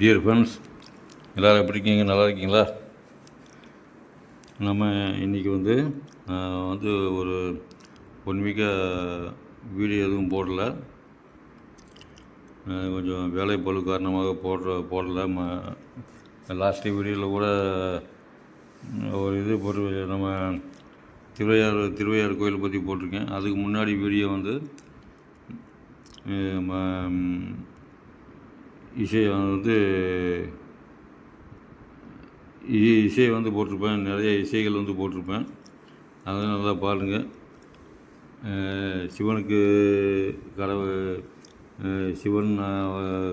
Dear friends எல்லோரும் எப்படி இருக்கீங்க? நல்லா இருக்கீங்களா? நம்ம இன்றைக்கி வந்து நான் வந்து ஒரு ஒன் வீக்காக வீடியோ எதுவும் போடல. கொஞ்சம் வேலை பழு காரணமாக போடுற போடல. ம லாஸ்ட்டு வீடியோவில் கூட ஒரு இது போட்டு நம்ம திருவையாறு திருவையாறு கோயில் பற்றி போட்டிருக்கேன். அதுக்கு முன்னாடி வீடியோ வந்து இசை வந்து இசை வந்து போட்டிருப்பேன். நிறைய இசைகள் வந்து போட்டிருப்பேன். அதை நல்லா பாருங்கள் சிவனுக்கு கடவுள் சிவன்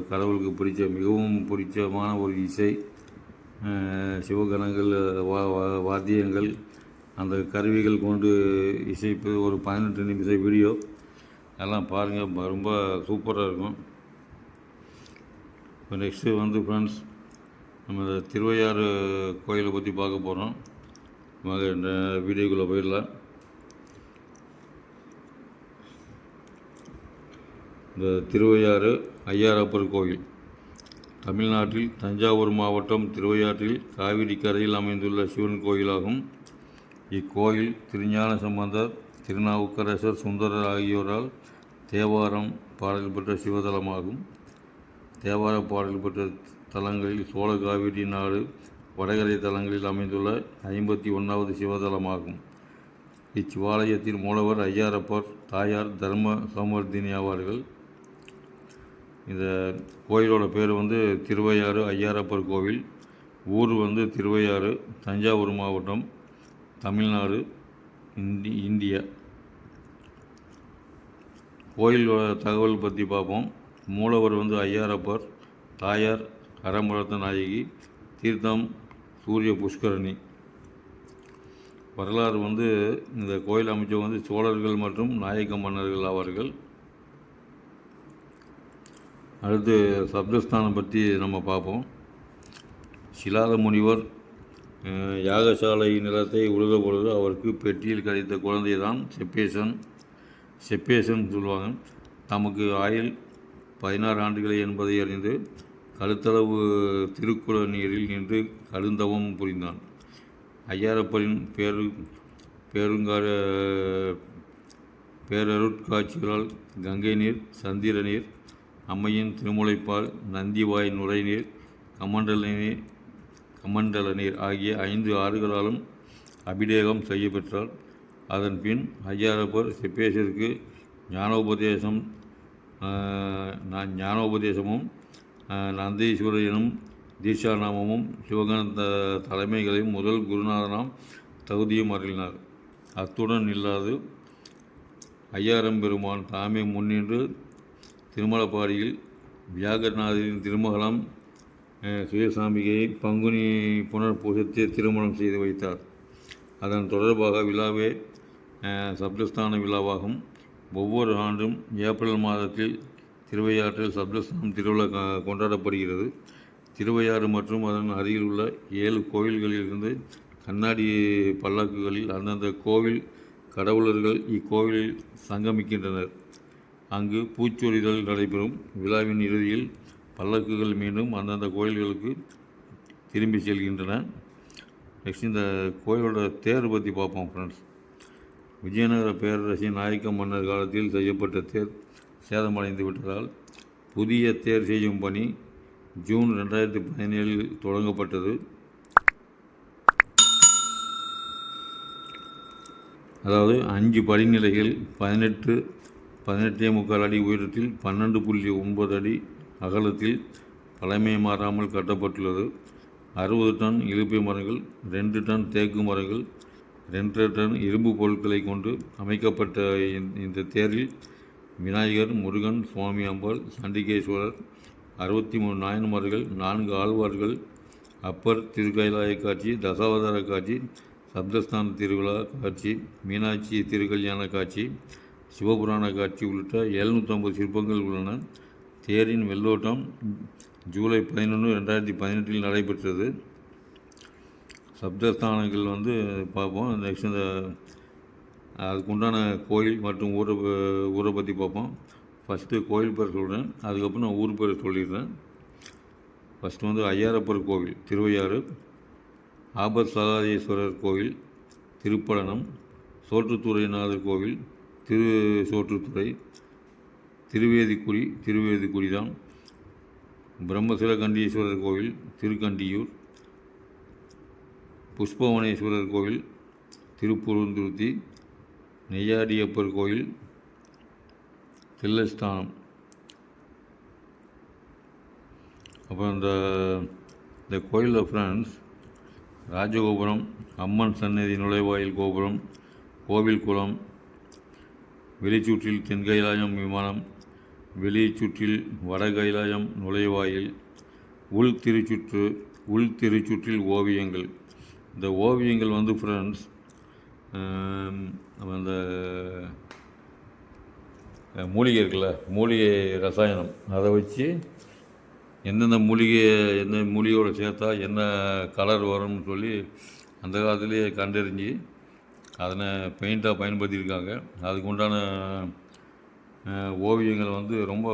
கடவுளுக்கு பிடிச்ச மிகவும் பிடிச்சமான ஒரு இசை. சிவகணங்கள் வா வா- வாத்தியங்கள் அந்த கருவிகள் கொண்டு இசைப்பு ஒரு பதினெட்டு நிமிஷ வீடியோ. எல்லாம் பாருங்கள் ரொம்ப சூப்பராக இருக்கும். இப்போ நெக்ஸ்ட்டு வந்து ஃப்ரெண்ட்ஸ் நம்ம இந்த திருவையாறு கோயிலை பற்றி பார்க்க போகிறோம் வாங்க வீடியோக்குள்ளே போயிடலாம். இந்த திருவையாறு ஐயாரப்பர் கோயில் தமிழ்நாட்டில் தஞ்சாவூர் மாவட்டம் திருவையாற்றில் காவிரி கரையில் அமைந்துள்ள சிவன் கோயிலாகும். இக்கோயில் திருஞான சம்பந்தர் திருநாவுக்கரசர் சுந்தரர் ஆகியோரால் தேவாரம் பாடல் பெற்ற சிவதலமாகும். தேவார பாடல் பெற்ற தலங்களில் சோழ காவிரி நாடு வடகரை தலங்களில் அமைந்துள்ள ஐம்பத்தி ஒன்றாவது சிவதலமாகும். இச்சிவாலயத்தின் மூலவர் ஐயாரப்பர் தாயார் தர்ம சோமர்தினி ஆவார்கள். இந்த கோயிலோட பேர் வந்து திருவையாறு ஐயாரப்பர் கோவில். ஊர் வந்து திருவையாறு தஞ்சாவூர் மாவட்டம் தமிழ்நாடு இந்தி இந்தியா. கோயிலோட தகவல் பற்றி பார்ப்போம் மூலவர் வந்து ஐயாரப்பர் தாயார் அறமுரத்த நாயகி தீர்த்தம் சூரிய புஷ்கரணி. வரலாறு வந்து இந்த கோயில் அமைச்சர் வந்து சோழர்கள் மற்றும் நாயக்க மன்னர்கள் ஆவார்கள் அடுத்து சப்தஸ்தானம் பற்றி நம்ம பார்ப்போம். சிலாத முனிவர் யாகசாலை நிலத்தை உழுத பொழுது அவருக்கு பெட்டியில் கிடைத்த குழந்தை தான் செப்பேசன். செப்பேசன் சொல்லுவாங்க. தமக்கு ஆயுள் பதினாறு ஆண்டுகளே என்பதை அறிந்து கழுத்தளவு திருக்குள நீரில் நின்று கடுந்தவம் புரிந்தான். ஐயாரப்பரின் பேரு பேருங்கார பேரருட்காட்சிகளால் கங்கை நீர் சந்திர நீர் அம்மையின் திருமுலைப்பால் நந்திவாய் நுரைநீர் கமண்டல நீர் கமண்டல நீர் ஆகிய ஐந்து ஆறுகளாலும் அபிடேகம் செய்யப்பெற்றார். அதன் பின் ஐயாரப்பர் சிப்பேசிற்கு ஞானோபதேசம் நான் ஞானோபதேசமும் நந்தீஸ்வரனும் நந்தீஸ்வரர் எனும் தீட்சாநாமமும் தலைமைகளையும் முதல் குருநாதனாம் தகுதியும் அருளினார் அத்துடன் இல்லாது ஐயாரம் பெருமான் தாமே முன்னின்று திருமலப்பாடியில் வியாகரநாதரின் திருமகளாம் அஹ், சுயசாமிகையை பங்குனி புனர்பூசத்தை திருமணம் செய்து வைத்தார். அதன் தொடர்பாக விழாவே சப்தஸ்தான விழாவாகும். ஒவ்வொரு ஆண்டும் ஏப்ரல் மாதத்தில் திருவையாற்றில் சப்தஸ்தானம் திருவிழா கொண்டாடப்படுகிறது. திருவையாறு மற்றும் அதன் அருகில் உள்ள ஏழு கோவில்களிலிருந்து கண்ணாடி பல்லாக்குகளில் அந்தந்த கோவில் கடவுளர்கள் இக்கோவிலில் சங்கமிக்கின்றனர். அங்கு பூச்சொரிதல் நடைபெறும். விழாவின் இறுதியில் பல்லக்குகள் மீண்டும் அந்தந்த கோயில்களுக்கு திரும்பி செல்கின்றன. நெக்ஸ்ட் இந்த கோயிலோட தேர் பற்றி பார்ப்போம் ஃப்ரெண்ட்ஸ் விஜயநகர பேரரசின் நாயக்க மன்னர் காலத்தில் செய்யப்பட்ட தேர் சேதமடைந்து விட்டதால் புதிய தேர் செய்யும் பணி ஜூன் ரெண்டாயிரத்தி பதினேழில் தொடங்கப்பட்டது. அதாவது அஞ்சு படிநிலைகள் பதினெட்டு பதினெட்டே முக்கால் அடி உயரத்தில் பன்னெண்டு புள்ளி ஒன்பது அடி அகலத்தில் பழமை மாறாமல் கட்டப்பட்டுள்ளது. அறுபது டன் இலுப்பை மரங்கள் ரெண்டு டன் தேக்கு மரங்கள் ரெண்டரை டன் இரும்பு பொருட்களை கொண்டு அமைக்கப்பட்ட இந்த- இந்த தேரில் விநாயகர் முருகன் சுவாமி அம்பாள் சண்டிகேஸ்வரர் அறுபத்தி மூணு நாயன்மார்கள் நான்கு ஆழ்வார்கள் அப்பர் திருக்கைலாய காட்சி தசாவதார காட்சி சப்தஸ்தான திருவிழா காட்சி மீனாட்சி திருக்கல்யாண காட்சி சிவபுராண காட்சி உள்ளிட்ட எழுநூற்றம்பது சிற்பங்கள் உள்ளன. தேரின் வெள்ளோட்டம் ஜூலை பதினொன்று ரெண்டாயிரத்தி பதினெட்டில் நடைபெற்றது. சப்தஸ்தானங்கள் வந்து பார்ப்போம். நெக்ஸ்ட் இந்த அதுக்குண்டான கோயில் மற்றும் ஊரை ஊரை பற்றி பார்ப்போம். ஃபஸ்ட்டு கோயில் பேர் சொல்கிறேன் அதுக்கப்புறம் நான் ஊர் பேர் சொல்லிடுறேன். ஃபஸ்ட்டு வந்து ஐயாரப்பர் கோவில் திருவையாறு. ஆபத் சகாதீஸ்வரர் கோவில் திருப்பழனம் சோற்றுத்துறைநாதர் கோவில் திரு சோற்றுத்துறை. திருவேதிக்குடி திருவேதிக்குடி தான் பிரம்மசிலகண்டீஸ்வரர் கோவில் திருக்கண்டியூர். புஷ்பவனேஸ்வரர் கோவில் திருப்புருந்துருத்தி நெய்யாடியப்பர் கோயில் தில்லஸ்தானம். அப்புறம் இந்த இந்த கோயிலில் ஃப்ரெண்ட்ஸ் ராஜகோபுரம் அம்மன் சன்னதி நுழைவாயில் கோபுரம் கோவில் குளம் வெளிச்சுற்றில் தென்கைலாயம் விமானம் வெளிச்சுற்றில் வடகைலாயம் நுழைவாயில் உள் திருச்சுற்று உள் திருச்சுற்றில் ஓவியங்கள். இந்த ஓவியங்கள் வந்து ஃப்ரெண்ட்ஸ் நம்ம அந்த மூலிகை இருக்குல்ல மூலிகை ரசாயனம். அதை வச்சு எந்தெந்த மூலிகை எந்த மூலிகையோடு சேர்த்தா என்ன கலர் வரும்னு சொல்லி அந்த காலத்துலேயே கண்டறிஞ்சு அதனை பெயிண்ட்டாக பயன்படுத்தியிருக்காங்க. அதுக்கு உண்டான ஓவியங்கள் வந்து ரொம்ப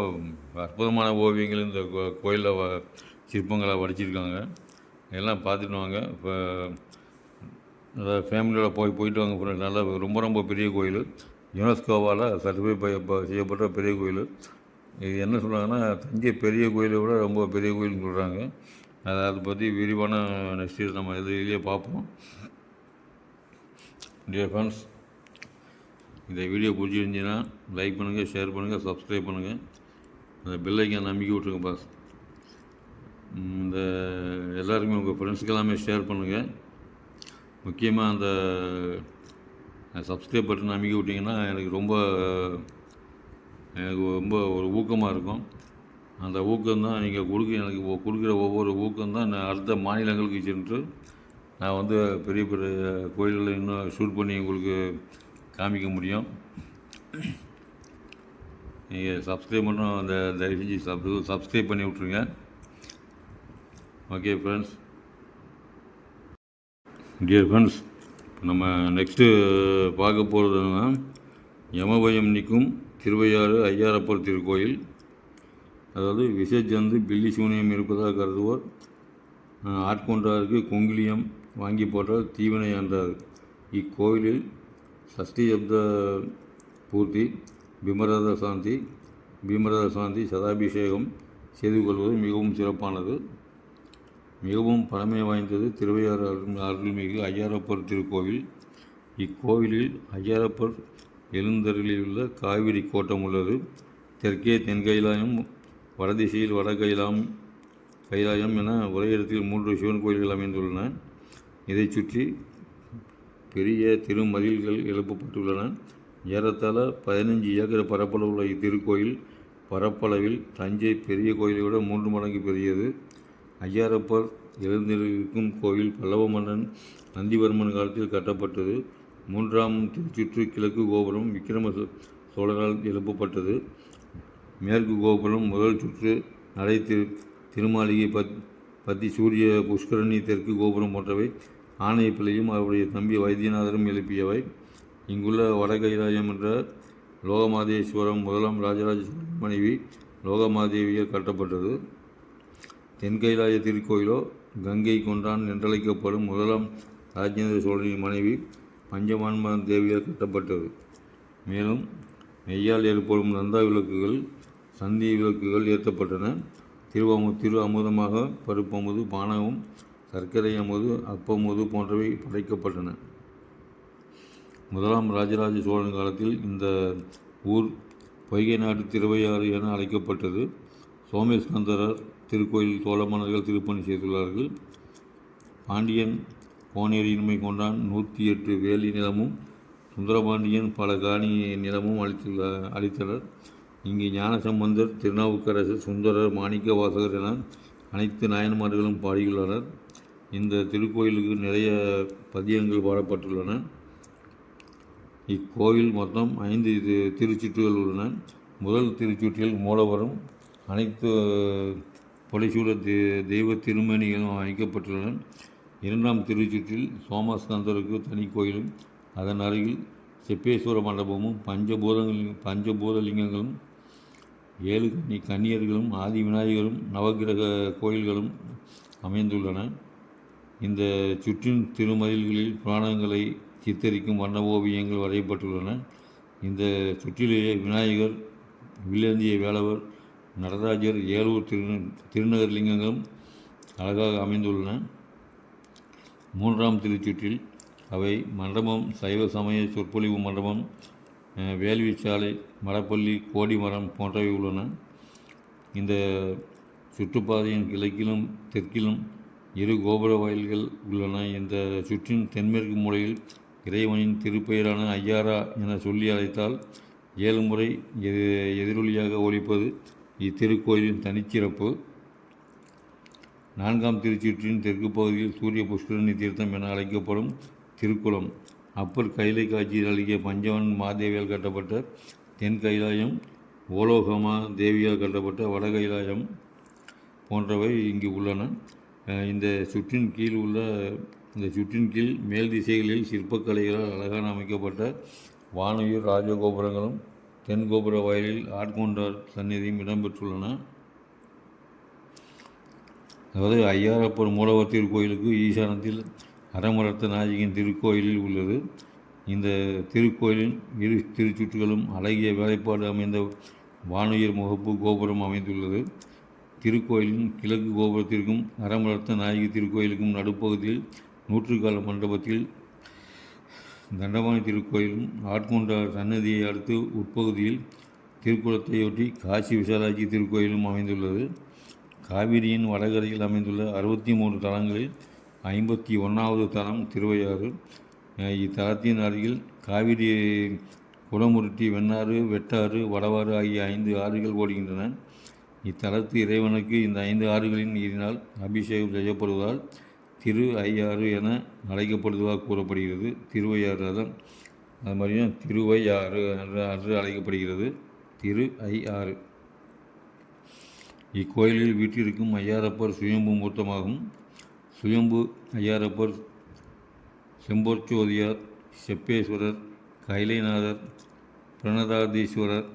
அற்புதமான ஓவியங்கள் இந்த கோயிலில் வ சிற்பங்களை வடிச்சிருக்காங்க. எல்லாம் பார்த்துட்டு வாங்க. இப்போ நல்லா ஃபேமிலியோட போய் போயிட்டு வாங்க friends. நல்லா ரொம்ப ரொம்ப பெரிய கோயில். யுனெஸ்கோவால் சர்டிஃபை செய்யப்பட்ட பெரிய கோயில். இது என்ன சொல்கிறாங்கன்னா தஞ்சை பெரிய கோயிலை விட ரொம்ப பெரிய கோயில்னு சொல்கிறாங்க அதை அதை பற்றி விரிவான நெக்ஸ்ட் இயர் நம்ம இதுலேயே பார்ப்போம். டியர் ஃப்ரெண்ட்ஸ் இந்த வீடியோ பிடிச்சிருந்துச்சின்னா லைக் பண்ணுங்கள் ஷேர் பண்ணுங்கள் சப்ஸ்கிரைப் பண்ணுங்கள் அந்த பெல் நம்பிக்கை விட்ருங்க பாஸ் இந்த எல்லாருமே உங்கள் ஃப்ரெண்ட்ஸுக்கு எல்லாமே ஷேர் பண்ணுங்கள் முக்கியமாக அந்த சப்ஸ்கிரைப் பட்டன் அமைக்க விட்டிங்கன்னா எனக்கு ரொம்ப எனக்கு ரொம்ப ஒரு ஊக்கமாக இருக்கும். அந்த ஊக்கம்தான் நீங்கள் கொடுக்க எனக்கு கொடுக்குற ஒவ்வொரு ஊக்கம்தான் நான் அடுத்த மாநிலங்களுக்கு சென்று நான் வந்து பெரிய பெரிய கோயில்களில் இன்னும் ஷூட் பண்ணி உங்களுக்கு காமிக்க முடியும். நீங்கள் சப்ஸ்கிரைப் மட்டும் அந்த தயவு செஞ்சு சப் சப்ஸ்கிரைப் பண்ணி விட்ருங்க ஓகே ஃப்ரெண்ட்ஸ் டியர் ஃப்ரெண்ட்ஸ் நம்ம நெக்ஸ்ட்டு பார்க்க போகிறதுனா யமபயம் நிற்கும் திருவையாறு ஐயாரப்பர் திருக்கோயில். அதாவது விசேஜந்து பில்லி சூனியம் இருப்பதாக கருதுவோர் ஆட்கொண்டாருக்கு குங்கிலியம் வாங்கி போட்டால் தீவினை என்றார் இக்கோயிலில் சஷ்டி சப்த பூர்த்தி பிமரத சாந்தி பீமரத சாந்தி சதாபிஷேகம் செய்து கொள்வது மிகவும் சிறப்பானது. மிகவும் பழமை வாய்ந்தது திருவையாறு அருள் அருள்மிகு ஐயாரப்பர் திருக்கோவில். இக்கோவிலில் ஐயாரப்பர் எழுந்தருளிலுள்ள காவிரி கோட்டம் உள்ளது. தெற்கே தென்கைலாயம் வடதிசையில் வட கைலாம் கைலாயம் என ஒரே இடத்தில் மூன்று சிவன் கோயில்கள் அமைந்துள்ளன. இதைச் சுற்றி பெரிய திருமதில்கள் எழுப்பப்பட்டுள்ளன. ஏறத்தாழ பதினஞ்சு ஏக்கர் பரப்பளவுள்ள இத்திருக்கோயில் பரப்பளவில் தஞ்சை பெரிய கோயிலை விட மூன்று மடங்கு பெரியது. ஐயாரப்பர் எழுந்திருக்கும் கோயில் பல்லவ மன்னன் நந்திவர்மன் காலத்தில் கட்டப்பட்டது. மூன்றாம் திருச்சுற்று கிழக்கு கோபுரம் விக்ரம சோ- சோழரால் எழுப்பப்பட்டது. மேற்கு கோபுரம் முதல் சுற்று நடை திரு திருமாளிகை பத் பத்தி சூரிய புஷ்கரணி தெற்கு கோபுரம் போன்றவை. ஆணையப்பிள்ளையும் அவருடைய தம்பி வைத்தியநாதரும் எழுப்பியவை. இங்குள்ள வடகைலாயம் என்ற லோகமாதேஸ்வரம் முதலாம் ராஜராஜ மனைவி லோகமாதேவியால் கட்டப்பட்டது. தென்கைலாய திருக்கோயிலோ கங்கை கொண்டான் என்றழைக்கப்படும் முதலாம் ராஜேந்திர சோழனின் மனைவி பஞ்சமான்ம தேவியால் கட்டப்பட்டது. மேலும் நெய்யால் ஏற்படும் நந்தா விளக்குகள் சந்தி விளக்குகள் ஏற்றப்பட்டன. திருவமு திரு அமுதமாக பருப்பமுது பானகம் சர்க்கரை அமுது அப்பமுது போன்றவை படைக்கப்பட்டன. முதலாம் ராஜராஜ சோழன் காலத்தில் இந்த ஊர் பொய்கை நாட்டு திருவையாறு என அழைக்கப்பட்டது. சோமேஸ்கந்தரர் திருக்கோயில் சோழ மன்னர்கள் திருப்பணி செய்துள்ளார்கள். பாண்டியன் கோனேரியின்மை கொண்டான். நூற்றி எட்டு வேலி நிலமும் சுந்தரபாண்டியன் பல காணி நிலமும் அளித்துள்ள அளித்தனர் இங்கு ஞானசம்பந்தர் திருநாவுக்கரசர் சுந்தரர் மாணிக்க வாசகர் என அனைத்து நாயன்மார்களும் பாடியுள்ளனர். இந்த திருக்கோயிலுக்கு நிறைய பதியங்கள் பாடப்பட்டுள்ளன. இக்கோயில் மொத்தம் ஐந்து இது திருச்சுற்றுகள் உள்ளன. முதல் திருச்சுற்றில் மூலவரும் அனைத்து பொலிசூழ தே தெய்வ திருமணிகளும் அமைக்கப்பட்டுள்ளன இரண்டாம் திருச்சுற்றில் சோமஸ்கந்தருக்கு தனி கோயிலும் அதன் அருகில் செப்பேஸ்வர மண்டபமும் பஞ்சபூதங்கள் பஞ்சபூதலிங்கங்களும் ஏழு கன்னி கன்னியர்களும் ஆதி விநாயகரும் நவக்கிரக கோயில்களும் அமைந்துள்ளன. இந்த சுற்றின் திருமதில்களில் புராணங்களை சித்தரிக்கும் வண்ண ஓவியங்கள் வரையப்பட்டுள்ளன. இந்த சுற்றிலேயே விநாயகர் வில்லேந்திய வேலவர் நடராஜர் ஏலூர் திரு திருநகர்லிங்கங்களும் அழகாக அமைந்துள்ளன. மூன்றாம் திருச்சுற்றில் அவை மண்டபம் சைவ சமய சொற்பொழிவு மண்டபம் வேள்வி சாலை மடப்பள்ளி கோடிமரம் போன்றவை உள்ளன. இந்த சுற்றுப்பாதையின் கிழக்கிலும் தெற்கிலும் இரு கோபுர வாயில்கள் உள்ளன. இந்த சுற்றின் தென்மேற்கு மூலையில் இறைவனின் திருப்பெயரான ஐயாரா என சொல்லி அழைத்தால் ஏழு முறை எதிரொலியாக ஒலிப்பது இத்திருக்கோயிலின் தனிச்சிறப்பு. நான்காம் திருச்சுற்றின் தெற்கு பகுதியில் சூரிய புஷ்கரணி தீர்த்தம் என அழைக்கப்படும் திருக்குளம். அப்பர் கைலை காட்சியில் அழகிய பஞ்சவன் மாதேவியால் கட்டப்பட்ட தென் கைலாயம் ஓலோகமா தேவியால் கட்டப்பட்ட வட கைலாயம் போன்றவை இங்கு உள்ளன. இந்த சுற்றின் கீழ் உள்ள இந்த சுற்றின் கீழ் மேல் திசைகளில் சிற்பக்கலைகளால் அழகான அமைக்கப்பட்ட வானுயிர் ராஜகோபுரங்களும் தென் கோபுர வயலில் ஆட்கொண்டார் சந்நிதியும் இடம்பெற்றுள்ளன. அதாவது ஐயாரப்பர் மூலவர் திருக்கோயிலுக்கு ஈசானத்தில் அறமரத்த நாயகியின் திருக்கோயிலில் உள்ளது. இந்த திருக்கோயிலின் இரு திருச்சுற்றுகளும் அழகிய வேலைப்பாடு அமைந்த வானுயர் முகப்பு கோபுரம் அமைந்துள்ளது. திருக்கோயிலின் கிழக்கு கோபுரத்திற்கும் அறமரத்த நாயகி திருக்கோயிலுக்கும் நடுப்பகுதியில் நூற்றுக்கால மண்டபத்தில் தண்டபாணி திருக்கோயிலும் ஆட்கொண்ட சன்னதியை அடுத்து உட்பகுதியில் திருக்குளத்தையொட்டி காசி விசாலாட்சி திருக்கோயிலும் அமைந்துள்ளது. காவிரியின் வடகரையில் அமைந்துள்ள அறுபத்தி மூன்று தலங்களில் ஐம்பத்தி ஒன்றாவது தலம் திருவையாறு. இத்தலத்தின் அருகில் காவிரி குடமுருட்டி வெண்ணாறு வெட்டாறு வடவாறு ஆகிய ஐந்து ஆறுகள் ஓடுகின்றன. இத்தலத்து இறைவனுக்கு இந்த ஐந்து ஆறுகளின் நீரினால் அபிஷேகம் செய்யப்படுவதால் திரு ஐயாறு என அழைக்கப்படுவதாக கூறப்படுகிறது. திருவையாறு ரதம் அது மாதிரியும் திருவையாறு என்று அழைக்கப்படுகிறது. திரு ஐ ஆறு இக்கோயிலில் வீட்டிற்கும் ஐயாரப்பர் சுயம்பு மூர்த்தமாகும். சுயம்பு ஐயாரப்பர் செம்பொற்சோதியார் செப்பேஸ்வரர் கைலைநாதர் பிரணதாதீஸ்வரர்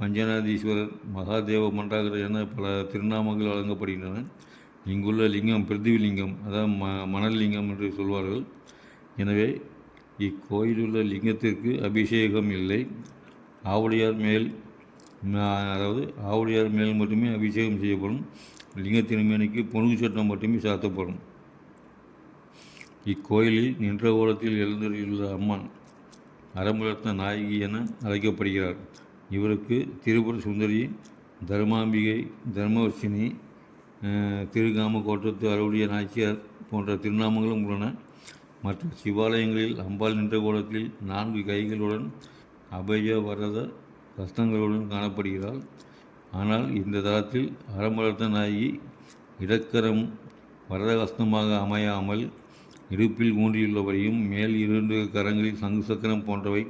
பஞ்சநாதீஸ்வரர் மகாதேவ மண்டாகர் என பல திருநாமங்கள் வழங்கப்படுகின்றன. இங்குள்ள லிங்கம் பிருத்திவிலிங்கம் அதாவது ம மணல் லிங்கம் என்று சொல்வார்கள். எனவே இக்கோயிலுள்ள லிங்கத்திற்கு அபிஷேகம் இல்லை. ஆவுடையார் மேல் அதாவது ஆவுடையார் மேல் மட்டுமே அபிஷேகம் செய்யப்படும். லிங்கத்தின் மேனைக்கு பொனுகு சட்டம் மட்டுமே சாத்தப்படும். இக்கோயிலில் நின்ற ஓரத்தில் எழுந்தருளியுள்ள அம்மன் அறமுலர்த்த நாயகி என அழைக்கப்படுகிறார். இவருக்கு திரிபுர சுந்தரி தர்மாம்பிகை தர்மவர்ஷினி திருகாம கோட்டத்து அருளிய நாச்சியார் போன்ற திருநாமங்களும் உள்ளன. மற்ற சிவாலயங்களில் அம்பாள் நின்ற கோலத்தில் நான்கு கைகளுடன் அபய வரத ரத்னங்களுடன் காணப்படுகிறாள். ஆனால் இந்த தளத்தில் அறமலர்த்த நாயகி இடக்கரம் வரதகஸ்தமாக அமையாமல் இடுப்பில் ஊன்றியுள்ளபடியும் மேல் இரண்டு கரங்களில் சங்கு சக்கரம் போன்றவை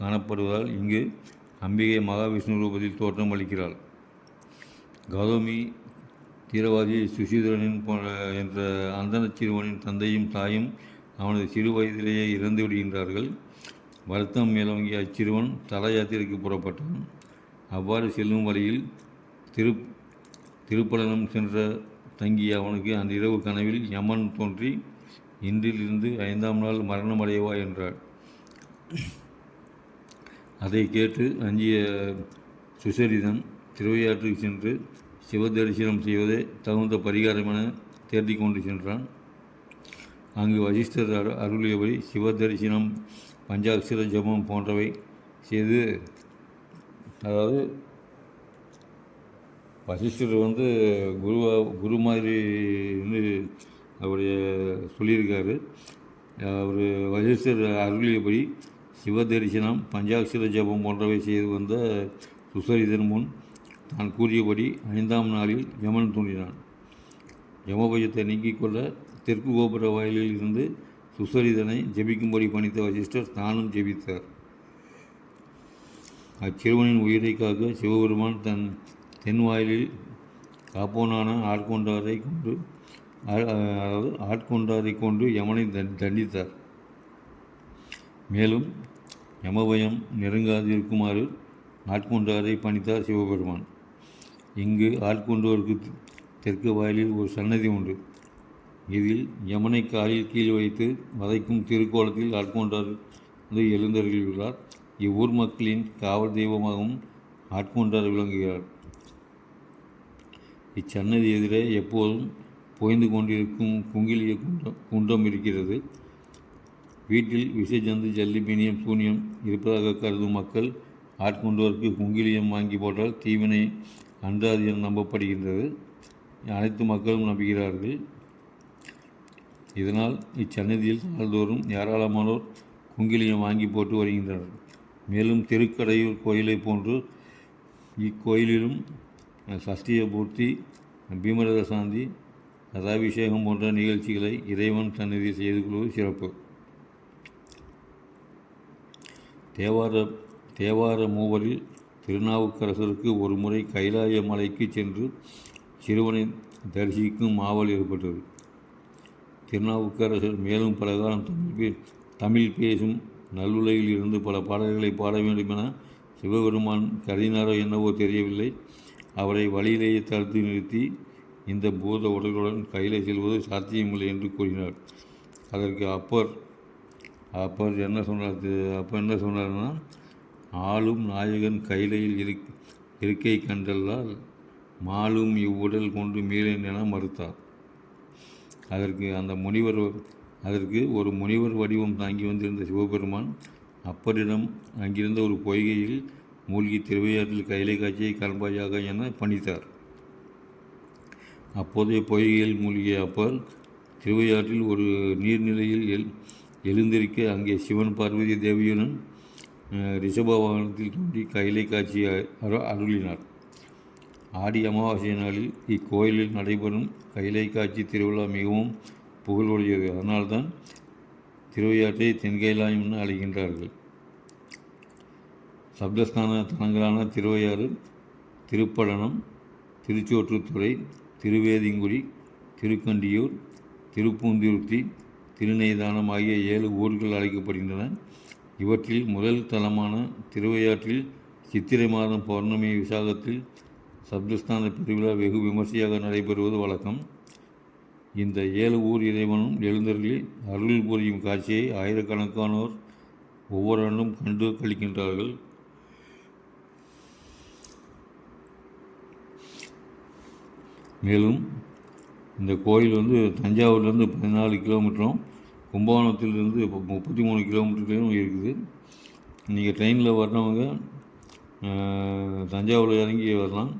காணப்படுவதால் இங்கு அம்பிகை மகாவிஷ்ணு ரூபத்தில் தோற்றம் அளிக்கிறாள். கௌதமி தீரவாதி சுசீதரனின் என்ற அந்தன சிறுவனின் தந்தையும் தாயும் அவனது சிறு வயதிலேயே இறந்து விடுகின்றார்கள். வருத்தம் மேலோங்கிய அச்சிறுவன் தல யாத்திரைக்கு புறப்பட்டான். அவ்வாறு செல்லும் வழியில் திரு திருப்பலனம் சென்ற தங்கிய அவனுக்கு அந்த இரவு கனவில் யமன் தோன்றி இன்றிலிருந்து ஐந்தாம் நாள் மரணம் அடையவா என்றார் அதை கேட்டு அஞ்சிய சுசரிதன் திருவையாற்றுக்கு சென்று சிவதரிசனம் செய்வதே தகுந்த பரிகாரம் என தேர்த்தி கொண்டு சென்றான். அங்கு வசிஷ்டர் அரு- அருளியபடி சிவதரிசனம் பஞ்சாட்சர ஜபம் போன்றவை செய்து அதாவது வசிஷ்டர் வந்து குருவா குரு மாதிரி வந்து அவருடைய சொல்லியிருக்காரு. அவர் வசிஷ்டர் அருளியபடி சிவ தரிசனம் பஞ்சாட்சர ஜபம் போன்றவை செய்து வந்த சுசரிதன் முன் தான் கூறியபடி ஐந்தாம் நாளில் யமன் தோன்றினான் யமபயத்தை நீக்கிக் கொள்ள தெற்கு கோபுர வாயிலில் இருந்து சுசரிதனை ஜெபிக்கும்படி பணித்த வசிஷ்டர் தானும் ஜெபித்தார். அச்சிறுவனின் உயிரை காக்க சிவபெருமான் தன் தென் வாயிலில் காப்போனான ஆட்கொண்டாரை கொண்டு அதாவது ஆட்கொண்டாரை கொண்டு யமனை தண்டித்தார். மேலும் யமபயம் நெருங்காது இருக்குமாறு ஆட்கொண்டாரை பணித்தார் சிவபெருமான். இங்கு ஆட்கொண்டோருக்கு தெற்கு வாயிலில் ஒரு சன்னதி உண்டு. இதில் யமனை காலில் கீழ் வைத்து வதைக்கும் திருக்கோலத்தில் ஆட்கொண்டார் வந்து எழுந்தருகிறார் இவ்வூர் மக்களின் காவல் தெய்வமாகவும் ஆட்கொண்டார் விளங்குகிறார். இச்சன்னதி எதிரே எப்போதும் பொய்ந்து கொண்டிருக்கும் குங்கிலிய குண்டம் குண்டம் இருக்கிறது. வீட்டில் விஷஜந்து ஜல்லிபீனியம் சூனியம் இருப்பதாக கருதும் மக்கள் ஆட்கொண்டோருக்கு குங்கிலியம் வாங்கி போட்டால் தீவினை அன்றாது என நம்பப்படுகின்றது. அனைத்து மக்களும் நம்புகிறார்கள். இதனால் இச்சன்னதியில் நாள்தோறும் ஏராளமானோர் குங்கிலியம் வாங்கி போட்டு வருகின்றனர். மேலும் திருக்கடையூர் கோயிலை போன்று இக்கோயிலிலும் சஷ்டிய பூர்த்தி பீமரத சாந்தி ரதாபிஷேகம் போன்ற நிகழ்ச்சிகளை இறைவன் சன்னதி செய்து கொள்வது சிறப்பு. தேவார தேவார மூவரில் திருநாவுக்கரசருக்கு ஒரு முறை கைலாய மலைக்கு சென்று சிறுவனை தரிசிக்கும் ஆவல் ஏற்பட்டது. திருநாவுக்கரசர் மேலும் பல காலம் தமிழ் பே தமிழ் பேசும் நல்லுலையில் இருந்து பல பாடல்களை பாட வேண்டும் என சிவபெருமான் கருதினாரோ என்னவோ தெரியவில்லை. அவரை வழியிலேயே தடுத்து நிறுத்தி இந்த பூத உடலுடன் கையில் செல்வது சாத்தியமில்லை என்று கூறினார். அதற்கு அப்பர் அப்பர் என்ன சொன்னார் அப்போ என்ன சொன்னார்னா ஆளும் நாயகன் கைலையில் இருக் இருக்கை கண்டல்லால் மாலும் இவ்வுடல் கொண்டு மீளேன் என மறுத்தார். அதற்கு அந்த முனிவர் அதற்கு ஒரு முனிவர் வடிவம் தாங்கி வந்திருந்த சிவபெருமான் அப்பரிடம் அங்கிருந்த ஒரு பொய்கையில் மூழ்கி திருவையாற்றில் கைலை காட்சியை காண்பாயாக என பணித்தார். அப்போதைய பொய்கையில் மூழ்கிய அப்பர் திருவையாற்றில் ஒரு நீர்நிலையில் எழு எழுந்திருக்க அங்கே சிவன் பார்வதி தேவியுடன் ரிஷப வாகனத்தில் தோன்றி கைலை காட்சியை அரு- அருளினார் ஆடி அமாவாசை நாளில் இக்கோயிலில் நடைபெறும் கைலை காட்சி திருவிழா மிகவும் புகழுடையது அதனால்தான் திருவையாற்றை தென்கைலாயம் என அழைக்கின்றார்கள் சப்தஸ்தான தலங்களான திருவையாறு திருப்படனம் திருச்சோற்றுத்துறை திருவேதிங்குடி திருக்கண்டியூர் திருப்பூந்திருத்தி திருநெய்தானம் ஆகிய ஏழு ஊர்கள் அழைக்கப்படுகின்றன இவற்றில் முதல் தலமான திருவையாற்றில் சித்திரை மாதம் பௌர்ணமி விசாகத்தில் சப்தஸ்தான பெருவிழா வெகு விமர்சையாக நடைபெறுவது வழக்கம். இந்த ஏழு ஊர் இறைவனும் எழுந்தர்களில் அருள் புரியும் காட்சியை ஆயிரக்கணக்கானோர் ஒவ்வொரு ஆண்டும் கண்டு கழிக்கின்றார்கள் மேலும் இந்த கோயில் வந்து தஞ்சாவூர்லேருந்து பதினாலு கிலோமீட்டரும் கும்பகோணத்திலிருந்து இப்போ முப்பத்தி மூணு கிலோமீட்டர்லேயும் இருக்குது. நீங்கள் ட்ரெயினில் வர்றவங்க தஞ்சாவூரில் இறங்கி வரலாம்.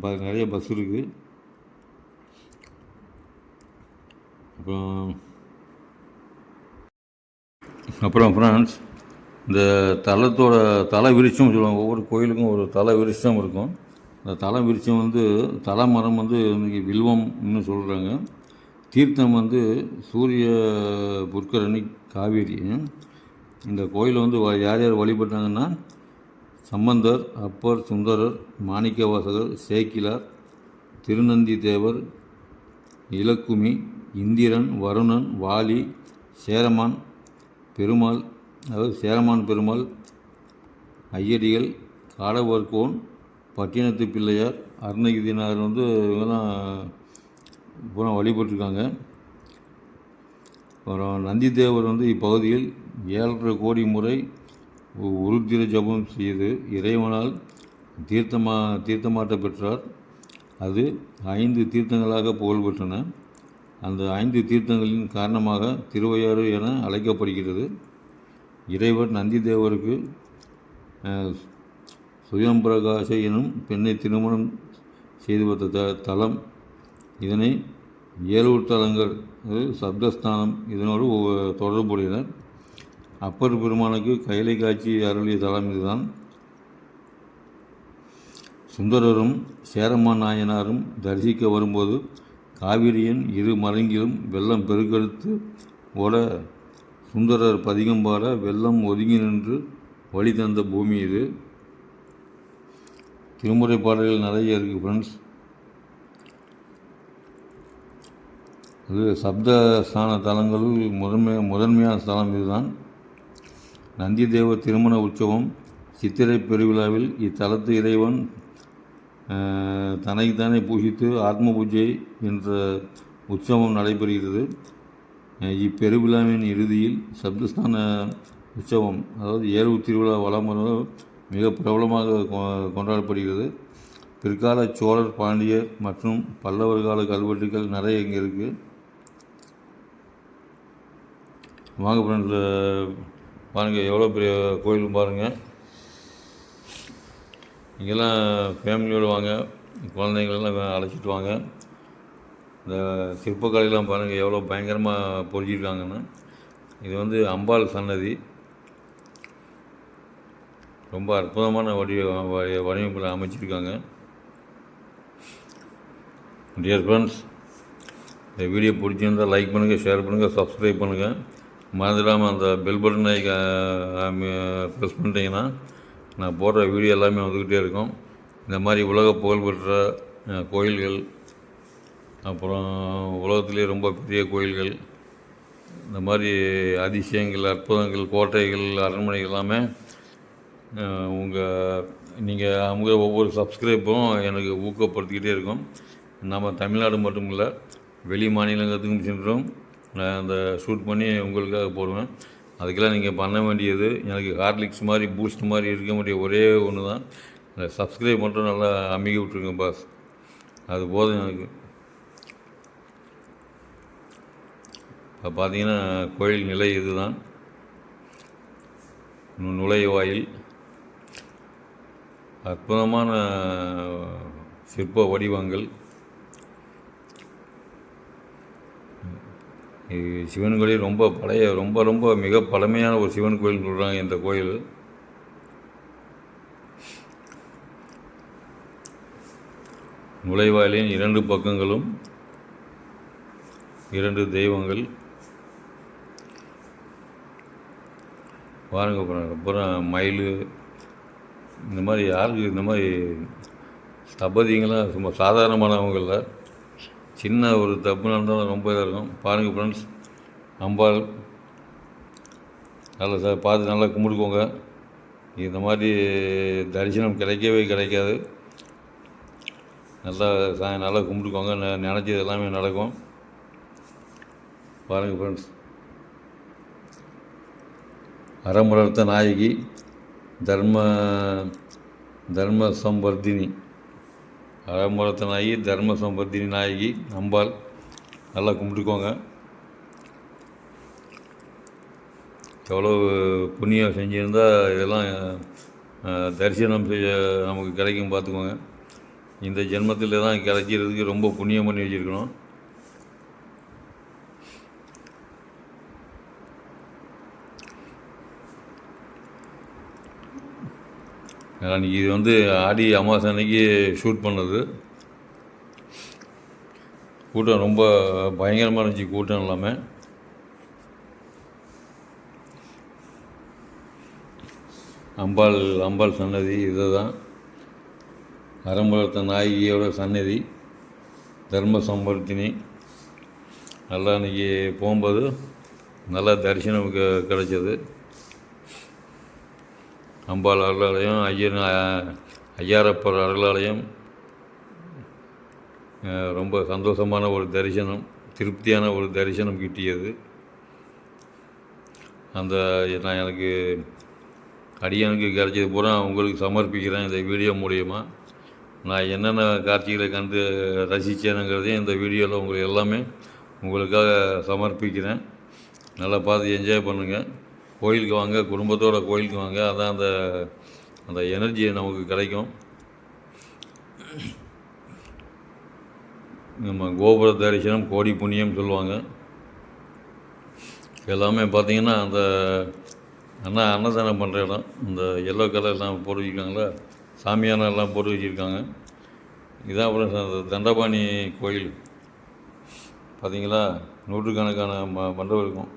ப- நிறைய பஸ் இருக்குது அப்புறம் அப்புறம் ஃப்ரான்ஸ் இந்த தலத்தோட தலை விருட்சம் சொல்லுவாங்க. ஒவ்வொரு கோயிலுக்கும் ஒரு தலை விருட்சம் இருக்கும். அந்த தலை விருட்சம் வந்து தலை மரம் வந்து இன்னைக்கு வில்வம்னு சொல்கிறாங்க தீர்த்தம் வந்து சூரிய புஷ்கரணி காவேரி. இந்த கோயிலை வந்து வ- யார் யார் வழிபட்டாங்கன்னா சம்பந்தர் அப்பர் சுந்தரர் மாணிக்கவாசகர் சேக்கிலார் திருநந்தி தேவர் இலக்குமி இந்திரன் வருணன் வாலி சேரமான் பெருமாள் அதாவது சேரமான் பெருமாள் ஐயடிகள் காடவர்கோன் பட்டினத்து பிள்ளையார் அருணகிரிநாதர் வந்து இவங்கெல்லாம் பூரா வழிபட்டிருக்காங்க. அப்புறம் நந்திதேவர் வந்து இப்பகுதியில் ஏழரை கோடி முறை உருத்திர ஜபம் செய்து இறைவனால் தீர்த்தமா தீர்த்தமாட்ட பெற்றார். அது ஐந்து தீர்த்தங்களாக புகழ்பெற்றன. அந்த ஐந்து தீர்த்தங்களின் காரணமாக திருவையாறு என அழைக்கப்படுகிறது. இறைவர் நந்திதேவருக்கு சுயம் சுயம்பிரகாச எனும் பெண்ணை திருமணம் செய்து வைத்த த தலம் இதனை ஏழூர் தலங்கள் சப்தஸ்தானம் இதனோடு தொடர்புடையனர் அப்பர் பெருமானுக்கு கைலை காட்சி அருளிய தலம் இதுதான். சுந்தரரும் சேரம்மா நாயனாரும் தரிசிக்க வரும்போது காவிரியின் இரு மரங்கிலும் வெள்ளம் பெருக்கெடுத்து ஓட சுந்தரர் பதிகம் பாட வெள்ளம் ஒதுங்கி நின்று வழி தந்த பூமி இது. திருமுறை பாடல்கள் நிறைய இருக்குது ஃப்ரெண்ட்ஸ் அது சப்த ஸ்தான தலங்களில் முதன்மை முதன்மையான ஸ்தலம் இதுதான். நந்திதேவ திருமண உற்சவம் சித்திரை பெருவிழாவில் இத்தலத்து இறைவன் தனக்குத்தானே தன்னைத்தானே பூஜித்து ஆத்ம பூஜை என்ற உற்சவம் நடைபெறுகிறது. இப்பெருவிழாவின் இறுதியில் சப்தஸ்தான உற்சவம் அதாவது ஏறு திருவிழா வளம் மிக பிரபலமாக கொ- கொண்டாடப்படுகிறது. பிற்கால சோழர் பாண்டியர் மற்றும் பல்லவர் கால கல்வெட்டுகள் நிறைய இங்கே இருக்குது வாங்க பாருங்கள் எவ்வளோ பெரிய கோயில் பாருங்கள் இங்கெல்லாம் ஃபேமிலியோடு வாங்க குழந்தைங்களெல்லாம் அழைச்சிட்டு வாங்க. இந்த சிற்பக்கலையெல்லாம் பாருங்கள் எவ்வளோ பயங்கரமாக பொறிஞ்சிருக்காங்கன்னு. இது வந்து அம்பாள் சன்னதி. ரொம்ப அற்புதமான வடிவ வ- வடிவமைப்பில் அமைச்சிருக்காங்க. டியர் ஃப்ரெண்ட்ஸ் இந்த வீடியோ பிடிச்சிருந்தால் லைக் பண்ணுங்கள் ஷேர் பண்ணுங்கள் சப்ஸ்கிரைப் பண்ணுங்கள் மறந்துடாமல் அந்த பெல் பட்டனை ப்ரெஸ் பண்ணிட்டீங்கன்னா நான் போடுற வீடியோ எல்லாமே வந்துக்கிட்டே இருக்கும். இந்த மாதிரி உலக புகழ்பெற்ற கோயில்கள் அப்புறம் உலகத்திலே ரொம்ப பெரிய கோயில்கள் இந்த மாதிரி அதிசயங்கள் அற்புதங்கள் கோட்டைகள் அரண்மனைகள் எல்லாமே உங்கள் நீங்கள் அவங்க ஒவ்வொரு சப்ஸ்கிரைப்பும் எனக்கு ஊக்கப்படுத்திக்கிட்டே இருக்கும். நம்ம தமிழ்நாடு மட்டும் இல்லை வெளி மாநிலங்களுக்கும் சென்றோம். நான் அந்த ஷூட் பண்ணி உங்களுக்காக போடுவேன். அதுக்கெல்லாம் நீங்கள் பண்ண வேண்டியது எனக்கு ஹார்லிக்ஸ் மாதிரி பூஸ்ட் மாதிரி இருக்க வேண்டிய ஒரே ஒன்று தான் இந்த சப்ஸ்கிரைப் மட்டும் நல்லா அமுகி விட்ருங்க பாஸ் அது போதும் எனக்கு. இப்போ பார்த்தீங்கன்னா கோயில் நிலை இதுதான். நுழைவாயில். அற்புதமான சிற்ப வடிவங்கள். இது சிவன் கோயில் ரொம்ப பழைய ரொம்ப ரொம்ப மிக பழமையான ஒரு சிவன் கோயில் சொல்கிறாங்க இந்த கோயில். நுழைவாயிலின் இரண்டு பக்கங்களும் இரண்டு தெய்வங்கள். பாருங்க அப்புறம் அப்புறம் மயில் இந்த மாதிரி யாருக்கு இந்த மாதிரி தபதிங்களாம் சும்மா சாதாரணமானவங்கள சின்ன ஒரு தப்பு நடந்தாலும் ரொம்ப இதாக இருக்கும். பாருங்கள் ஃப்ரெண்ட்ஸ் அம்பாள் நல்லா சார் பார்த்து நல்லா கும்பிடுக்கோங்க இந்த மாதிரி தரிசனம் கிடைக்கவே கிடைக்காது. நல்லா சா நல்லா கும்பிட்டுக்கோங்க. நினச்சது எல்லாமே நடக்கும். பாருங்கள் ஃப்ரெண்ட்ஸ் அறமுறத்த நாயகி தர்ம தர்ம சம்பர்தினி அறமுறத்த நாயகி தர்ம சம்பர்தினி நாயகி அம்பாள் நல்லா கும்பிட்டுக்கோங்க. எவ்வளோ புண்ணியம் செஞ்சுருந்தா இதெல்லாம் தரிசனம் செய்ய நமக்கு கிடைக்கும் பார்த்துக்கோங்க. இந்த ஜென்மத்தில் தான் கிடைக்கிறதுக்கு ரொம்ப புண்ணியம் பண்ணி வச்சுருக்கணும். அன்றைக்கி இது வந்து ஆடி அமாவாசை அன்னைக்கு ஷூட் பண்ணது. கூட்டம் ரொம்ப பயங்கரமாக இருந்துச்சு கூட்டம் எல்லாமே. அம்பாள் அம்பாள் சன்னதி இதுதான். அறம்பலத்த நாயகியோட சன்னதி தர்ம சம்பர்த்தினி. நல்லா அன்றைக்கி போகும்போது நல்லா தரிசனம் க- கிடச்சிது. அம்பாள் அருளாலயம் ஐயன் ஐயாரப்பர் அருளாலயம். ரொம்ப சந்தோஷமான ஒரு தரிசனம் திருப்தியான ஒரு தரிசனம் கிட்டியது. அந்த நான் எனக்கு அடியனுக்கு கிடைச்சது பூரா உங்களுக்கு சமர்ப்பிக்கிறேன் இந்த வீடியோ மூலியமாக நான் என்னென்ன காட்சிகளை கண்டு ரசித்தேனுங்கிறதையும் இந்த வீடியோவில் உங்களுக்கு எல்லாமே உங்களுக்காக சமர்ப்பிக்கிறேன். நல்லா பார்த்து என்ஜாய் பண்ணுங்கள் கோயிலுக்கு வாங்க குடும்பத்தோட கோயிலுக்கு வாங்க. அதான் அந்த அந்த எனர்ஜி நமக்கு கிடைக்கும். நம்ம கோபுர தரிசனம் கோடி புண்ணியம் சொல்லுவாங்க. எல்லாமே பார்த்தீங்கன்னா அந்த அண்ணா அன்னதானம் பண்ணுற இடம். இந்த எல்லோ கலர்லாம் போட்டு வச்சுருக்காங்களா சாமியானம் எல்லாம் போட்டு வச்சுருக்காங்க. இதான் அப்புறம் அந்த தண்டபாணி கோயில். பார்த்தீங்களா? நூற்றுக்கணக்கான ம மண்டபம் இருக்கும்.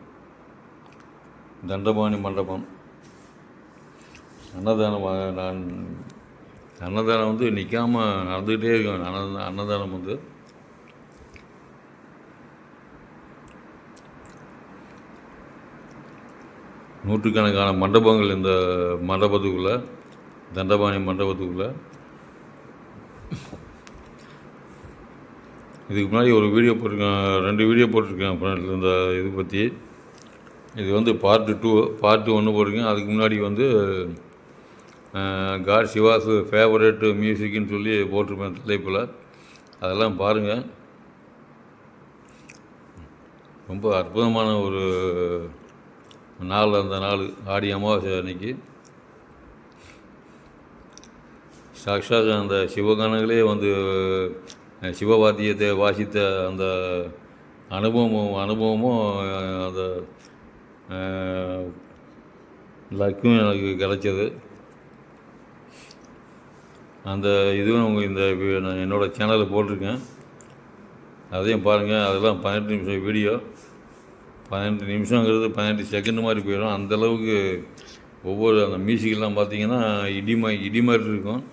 தண்டபாணி மண்டபம். அன்னதானம் நான் அன்னதானம் வந்து நிற்காம நடந்துக்கிட்டே இருக்கும் அன்ன அன்னதானம் வந்து. நூற்றுக்கணக்கான மண்டபங்கள் இந்த மண்டபத்துக்குள்ளே தண்டபாணி மண்டபத்துக்குள்ளே. இதுக்கு முன்னாடி ஒரு வீடியோ போட்டிருக்கேன் ரெண்டு வீடியோ போட்டிருக்கேன் ஃப்ரெண்ட்ஸ் இந்த இது பற்றி இது வந்து பார்ட்டு டூ பார்ட்டு ஒன்று போட்டிருக்கேன். அதுக்கு முன்னாடி வந்து காட் சிவாஸ் ஃபேவரட் மியூசிக்னு சொல்லி போட்டிருப்பேன் தலைப்பில். அதெல்லாம் பாருங்கள் ரொம்ப அற்புதமான ஒரு நாள் அந்த நாள். ஆடி அமாவாசை அன்னைக்கு. சாக்ஷாத் அந்த சிவகானங்களே வந்து சிவவாத்தியத்தை வாசித்த அந்த அனுபவமும் அனுபவமும் அந்த லக்கும் எனக்கு கிடச்சிது. அந்த இதுவும் உங்கள் இந்த நான் என்னோடய சேனலில் போட்டிருக்கேன். அதையும் பாருங்கள் அதெல்லாம் பதினெட்டு நிமிஷம் வீடியோ. பதினெட்டு நிமிஷங்கிறது பதினெட்டு செகண்ட் மாதிரி போயிடும். அந்தளவுக்கு ஒவ்வொரு அந்த மியூசிக்கெல்லாம் பார்த்தீங்கன்னா இடி மாதிரி இடி மாதிரி இருக்கும்.